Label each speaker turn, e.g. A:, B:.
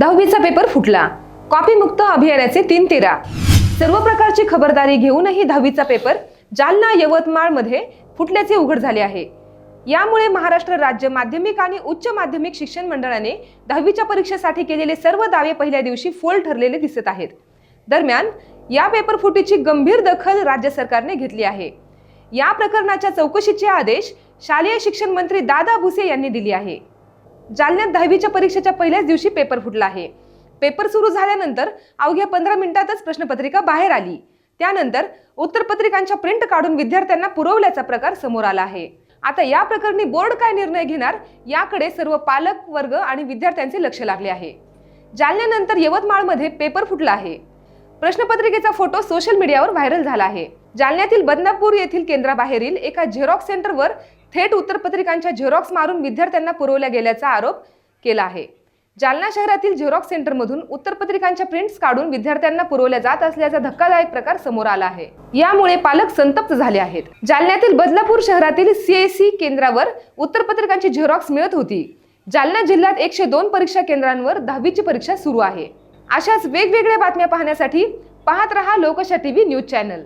A: दहावीचा पेपर फुटला. कॉपी मुक्त अभियानाचे तीन तेरा. सर्व प्रकारची खबरदारी घेऊनही दहावीचा पेपर जालना यवतमाळमध्ये फुटल्याचे उघड झाले आहे. यामुळे महाराष्ट्र राज्य माध्यमिक आणि उच्च माध्यमिक शिक्षण मंडळाने दहावीच्या परीक्षेसाठी केलेले सर्व दावे पहिल्या दिवशी फोल ठरलेले दिसत आहेत. दरम्यान या पेपर फुटीची गंभीर दखल राज्य सरकारने घेतली आहे. या प्रकरणाच्या चौकशीचे आदेश शालेय शिक्षण मंत्री दादा भुसे यांनी दिली आहे. जालन्यात दहावीच्या परीक्षेच्या पहिल्याच दिवशी पेपर फुटला आहे. पेपर सुरू झाल्यानंतर अवघ्या पंधरा मिनिटातच प्रश्नपत्रिका बाहेर आली. त्यानंतर उत्तरपत्रिकांच्या प्रिंट काढून विद्यार्थ्यांना पुरवल्याचा प्रकार समोर आला आहे. आता या प्रकरणी बोर्ड काय निर्णय घेणार याकडे सर्व पालक वर्ग आणि विद्यार्थ्यांचे लक्ष लागले आहे. जालन्यानंतर यवतमाळमध्ये पेपर फुटला आहे. प्रश्नपत्रिकेचा फोटो सोशल मीडियावर व्हायरल झाला आहे. जालन्यातील बदनापूर येथील केंद्राबाहेरील एका झेरॉक्स सेंटरवर थेट उत्तरपत्रिकांच्या झेरॉक्स मारून विद्यार्थ्यांना पुरवल्या गेल्याचा आरोप केला आहे. जालना शहरातील झेरॉक्स सेंटरमधून उत्तरपत्रिकांच्या प्रिंट्स काढून विद्यार्थ्यांना पुरवल्या जात असल्याचा धक्कादायक प्रकार समोर आला आहे. यामुळे पालक संतप्त झाले आहेत. जालन्यातील बदलापूर शहरातील सीएसी केंद्रावर उत्तरपत्रिकांची झेरॉक्स मिळत होती. जालना जिल्ह्यात एकशे दोन परीक्षा केंद्रांवर दहावीची परीक्षा सुरू आहे. अशाच वेगवेगळ्या बातम्या पाहण्यासाठी पाहत रहा लोकशा टी व्ही न्यूज चॅनल.